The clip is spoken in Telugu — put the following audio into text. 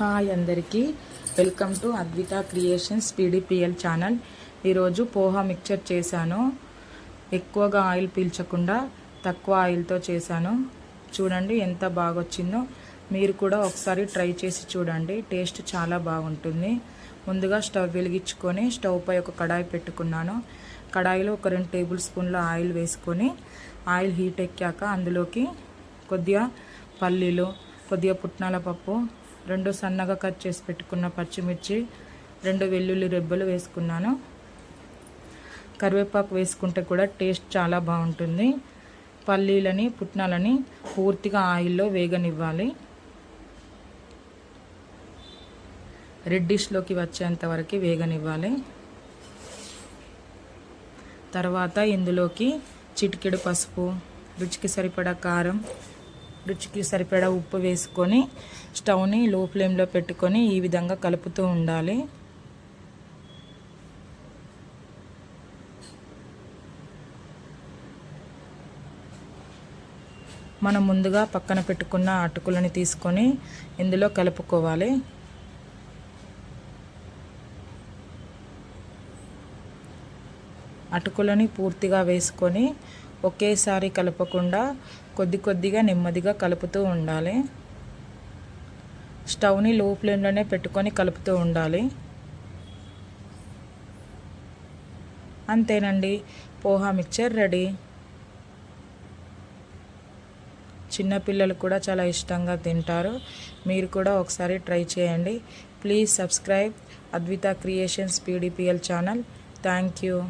హాయ్ అందరికీ. Welcome to Advitha creations PDPL channel. ఈరోజు పోహా మిక్చర్ చేశాను. ఎక్కువగా ఆయిల్ పీల్చకుండా తక్కువ ఆయిల్తో చేశాను. చూడండి ఎంత బాగా వచ్చిందో మీరు కూడా ఒకసారి ట్రై చేసి చూడండి. టేస్ట్ చాలా బాగుంటుంది. ముందుగా స్టవ్ వెలిగించుకొని స్టవ్ పై ఒక కడాయి పెట్టుకున్నాను. కడాయిలో ఒక రెండు టేబుల్ స్పూన్ల ఆయిల్ వేసుకొని ఆయిల్ హీట్ ఎక్కాక అందులోకి కొద్దిగా పల్లీలు కొద్దిగా పుట్నాల పప్పు రెండు సన్నగా కట్ చేసి పెట్టుకున్న పచ్చిమిర్చి రెండు వెల్లుల్లి రెబ్బలు వేసుకున్నాను. కరివేపాకు వేసుకుంటే కూడా టేస్ట్ చాలా బాగుంటుంది. పల్లీలని పుట్నాలని పూర్తిగా ఆయిల్లో వేగనివ్వాలి. రెడ్డిష్లోకి వచ్చేంత వరకు వేగనివ్వాలి. తర్వాత ఇందులోకి చిటికెడు పసుపు రుచికి సరిపడా కారం రుచికి సరిపడా ఉప్పు వేసుకొని స్టవ్ని లో ఫ్లేమ్లో పెట్టుకొని ఈ విధంగా కలుపుతూ ఉండాలి. మనం ముందుగా పక్కన పెట్టుకున్న అటుకులని తీసుకొని ఇందులో కలుపుకోవాలి. అటుకులని పూర్తిగా వేసుకొని ఒకేసారి కలపకుండా కొద్ది కొద్దిగా నెమ్మదిగా కలుపుతూ ఉండాలి. స్టవ్ని లో ఫ్లేమ్లోనే పెట్టుకొని కలుపుతూ ఉండాలి. అంతేనండి పోహా మిక్చర్ రెడీ. చిన్నపిల్లలు కూడా చాలా ఇష్టంగా తింటారు. మీరు కూడా ఒకసారి ట్రై చేయండి. Please subscribe Advitha creations PDPL channel. Thank you.